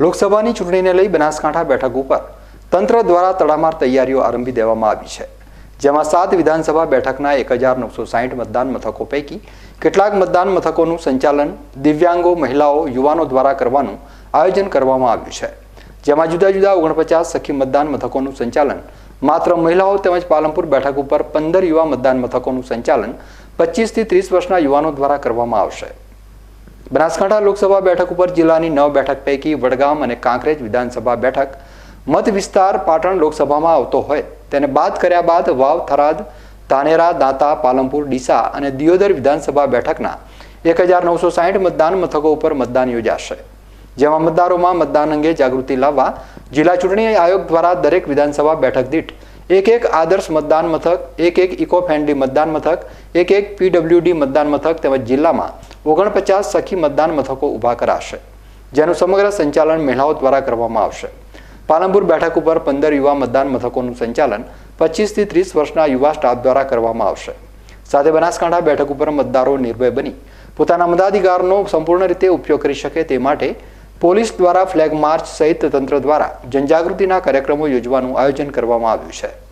લોકસભાની ચૂંટણીને લઈ બનાસકાંઠા બેઠક ઉપર તંત્ર દ્વારા તડામાર તૈયારીઓ આરંભી દેવામાં આવી છે, જેમાં સાત વિધાનસભા બેઠકના એક હજાર નવસો સાહીઠ મતદાન મથકો પૈકી કેટલાક મતદાન મથકોનું સંચાલન દિવ્યાંગો, મહિલાઓ, યુવાનો દ્વારા કરવાનું આયોજન કરવામાં આવ્યું છે. જેમાં જુદા જુદા ઓગણપચાસ સખી મતદાન મથકોનું સંચાલન, માત્ર મહિલાઓ તેમજ પાલનપુર બેઠક ઉપર પંદર યુવા મતદાન મથકોનું સંચાલન પચીસથી ત્રીસ વર્ષના યુવાનો દ્વારા કરવામાં આવશે. બનાસકાંઠા લોકસભા બેઠક ઉપર જિલ્લાની નવ બેઠક પૈકી વડગામ અને કાંકરેજ વિધાનસભા બેઠક મત વિસ્તાર પાટણ લોકસભામાં આવતો હોય તેને બાદ કર્યા બાદ વાવ, થરાદ, ધાનેરા, દાંતા, પાલનપુર, ડીસા અને દિયોદર વિધાનસભા બેઠકના એક હજાર નવસો સાહીઠ મતદાન મથકો ઉપર મતદાન યોજાશે. જેમાં મતદારોમાં મતદાન અંગે જાગૃતિ લાવવા જિલ્લા ચૂંટણી આયોગ દ્વારા દરેક વિધાનસભા બેઠક દીઠ એક એક આદર્શ મતદાન મથક, એક એક ઇકો ફ્રેન્ડલી મતદાન મથક, એક એક પીડબ્લ્યુડી મતદાન મથક તેમજ જિલ્લામાં ઓગણપચાસ સખી મતદાન મથકો ઊભા કરાશે, જેનું સમગ્ર સંચાલન મહિલાઓ દ્વારા કરવામાં આવશે. પાલનપુર બેઠક ઉપર પંદર યુવા મતદાન મથકોનું સંચાલન પચીસથી ત્રીસ વર્ષના યુવા સ્ટાફ દ્વારા કરવામાં આવશે. સાથે બનાસકાંઠા બેઠક ઉપર મતદારો નિર્ભય બની પોતાના મતાધિકારનો સંપૂર્ણ રીતે ઉપયોગ કરી શકે તે માટે પોલીસ દ્વારા ફ્લેગ માર્ચ સહિત તંત્ર દ્વારા જનજાગૃતિના કાર્યક્રમો યોજવાનું આયોજન કરવામાં આવ્યું છે.